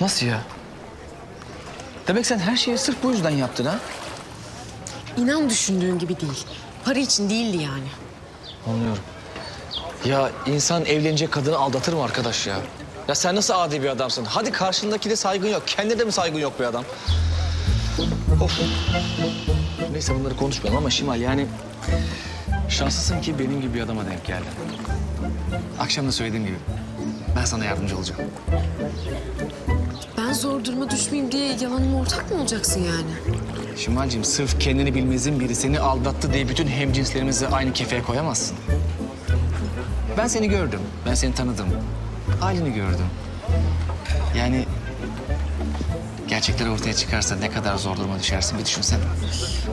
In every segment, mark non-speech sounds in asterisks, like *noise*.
Nasıl ya? Demek sen her şeyi sırf bu yüzden yaptın ha? İnan düşündüğün gibi değil. Para için değildi yani. Anlıyorum. Ya insan evlenecek kadını aldatır mı arkadaş ya? Ya sen nasıl adi bir adamsın? Hadi karşındaki de saygın yok. Kendine de mi saygın yok be adam? Of. Neyse bunları konuşmayalım ama Şimal yani... Şanslısın ki benim gibi bir adama denk geldin. Akşam da söylediğim gibi ben sana yardımcı olacağım. Zor duruma düşmeyeyim diye yalanıma ortak mı olacaksın yani? Şimalciğim sırf kendini bilmezin biri seni aldattı diye bütün hemcinslerimizi aynı kefeye koyamazsın. Ben seni gördüm, ben seni tanıdım. Halini gördüm. Yani gerçekler ortaya çıkarsa ne kadar zor duruma düşersin bir düşünsene.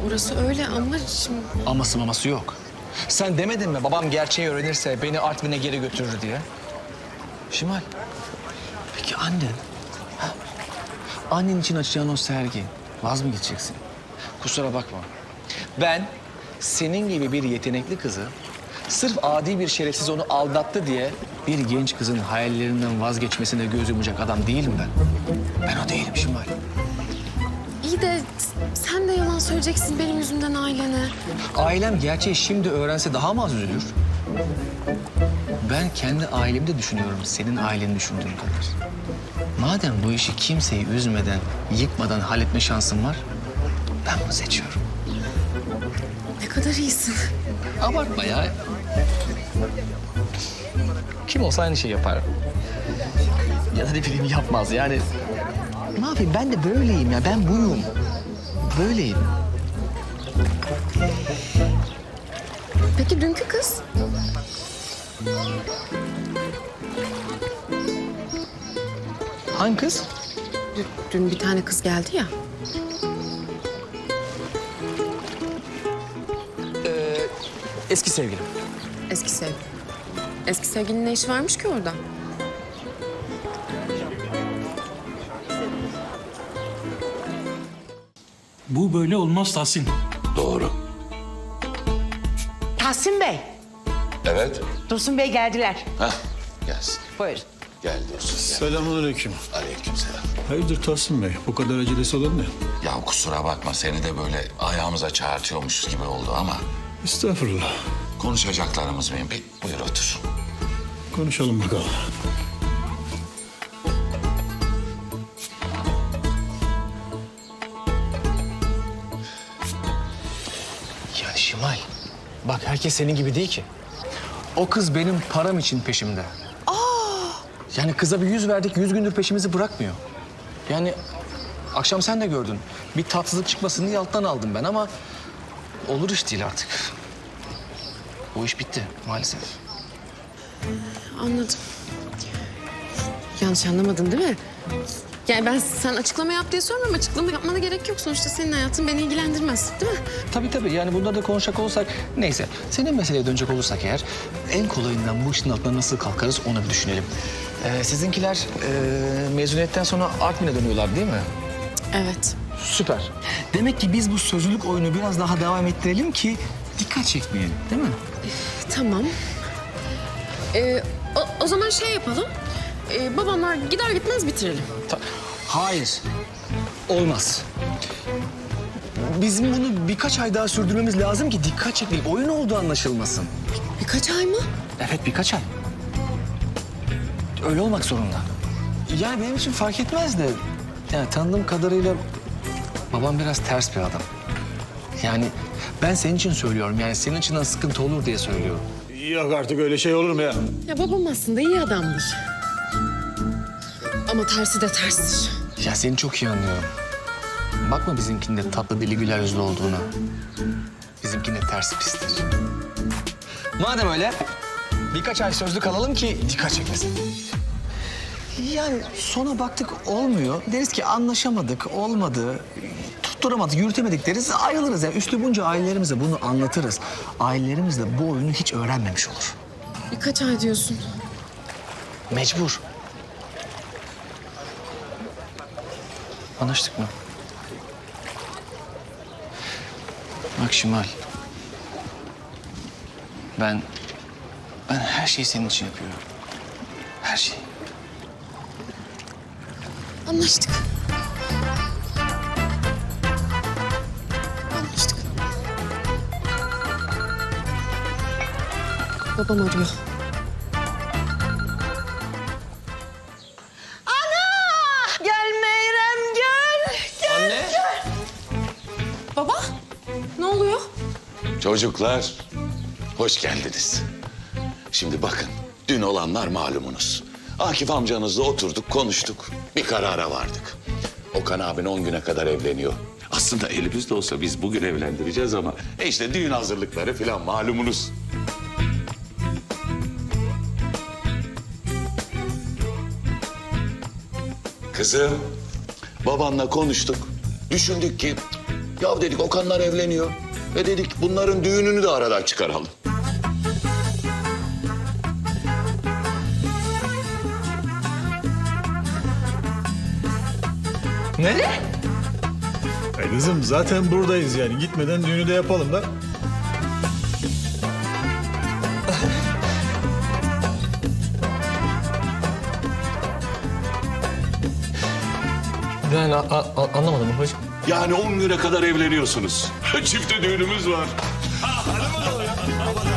Orası öyle ama şimdi... Aması maması yok. Sen demedin mi babam gerçeği öğrenirse beni Artvin'e geri götürür diye? Şimal, peki annen? Annen için açacağın o sergi, vaz mı geçeceksin? Kusura bakma. Ben senin gibi bir yetenekli kızı sırf adi bir şerefsiz onu aldattı diye bir genç kızın hayallerinden vazgeçmesine göz yumacak adam değilim ben. Ben o değilim Şimal. İyi de sen de yalan söyleyeceksin benim yüzümden ailene. Ailem gerçeği şimdi öğrense daha mı az üzülür? Ben kendi ailemde düşünüyorum senin aileni düşündüğün kadar. Madem bu işi kimseyi üzmeden, yıkmadan halletme şansım var, ben bunu seçiyorum. Ne kadar iyisin. Abartma ya. Kim olsa aynı şey yapar. Ya da ne bileyim yapmaz yani. Ne yapayım ben de böyleyim ya ben buyum. Böyleyim. Peki dünkü kız? Hangi kız? Dün, dün bir tane kız geldi ya. Eski sevgilim. Eski sevgili. Eski sevgilinin ne işi varmış ki orada? Bu böyle olmaz Tahsin. Doğru. Tahsin Bey, Evet. Dursun Bey geldiler. Hah, gelsin. Buyurun. Gel Dursun. Selamünaleyküm. Aleykümselam. Hayırdır Tahsin Bey? Bu kadar acelesi olan ne? Ya kusura bakma seni de böyle ayağımıza çağırtıyormuşuz gibi oldu ama Estağfurullah. konuşacaklarımız mühim. Bir buyur otur. Konuşalım bakalım. Ya Şimal, bak herkes senin gibi değil ki. O kız benim param için peşimde. Yani kıza bir yüz verdik, yüz gündür peşimizi bırakmıyor. Yani akşam sen de gördün. Bir tatsızlık çıkmasın diye alttan aldım ben ama... Olur iş değil artık. O iş bitti maalesef. Anladım. Yanlış anlamadın değil mi? Yani ben sen açıklama yap diye sormuyorum. Açıklama yapmana gerek yok. Sonuçta senin hayatın beni ilgilendirmez değil mi? Tabii tabii yani bunları da konuşacak olursak neyse. Senin meseleye dönecek olursak eğer en kolayından bu işin altına nasıl kalkarız onu bir düşünelim. Ee, sizinkiler e, mezuniyetten sonra Artvin'e dönüyorlar değil mi? Evet. Süper. Demek ki biz bu sözlülük oyunu biraz daha devam ettirelim ki dikkat çekmeyelim değil mi? Tamam. Ee, o, o zaman şey yapalım. Ee, babamlar gider gitmez bitirelim. Ta- Hayır. Olmaz. Bizim bunu birkaç ay daha sürdürmemiz lazım ki dikkat çekmeyelim. Oyun olduğu anlaşılmasın. Birkaç ay mı? Evet birkaç ay. Öyle olmak zorunda. Yani benim için fark etmez de... Yani tanıdığım kadarıyla babam biraz ters bir adam. Yani ben senin için söylüyorum. Yani senin içinden sıkıntı olur diye söylüyorum. Yok artık öyle şey olur mu ya? Ya babam aslında iyi adamdır. Ama tersi de terstir. Ya seni çok iyi anlıyorum. Bakma bizimkinde tatlı dili güler yüzlü olduğuna. Bizimkinde tersi pistir. Madem öyle birkaç ay sözlü kalalım ki dikkat çekmesin. Yani sona baktık olmuyor. Deriz ki anlaşamadık, olmadı. Tutturamadık, yürütemedik deriz. Ayrılırız yani. Üslubunca ailelerimize bunu anlatırız. Ailelerimiz de bu oyunu hiç öğrenmemiş olur. Birkaç ay diyorsun. Mecbur. Anlaştık mı? Bak. Ben... Ben her şeyi senin için yapıyorum. Her şeyi. Anlaştık. Anlaştık. Babam arıyor. Çocuklar, hoş geldiniz. Şimdi bakın, dün olanlar malumunuz. Akif amcanızla oturduk, konuştuk. Bir karara vardık. Okan abin 10 güne kadar evleniyor. Aslında elimizde olsa biz bugün evlendireceğiz ama... İşte düğün hazırlıkları falan malumunuz. Kızım, babanla konuştuk. Düşündük ki, ya dedik Okanlar evleniyor. Ve dedik bunların düğününü de aradan çıkaralım. Ne? E kızım zaten buradayız yani. Gitmeden düğünü de yapalım da. Ben a- a- anlamadım babacığım. Yani 10 güne kadar evleniyorsunuz. *laughs* Çifte düğünümüz var. *laughs*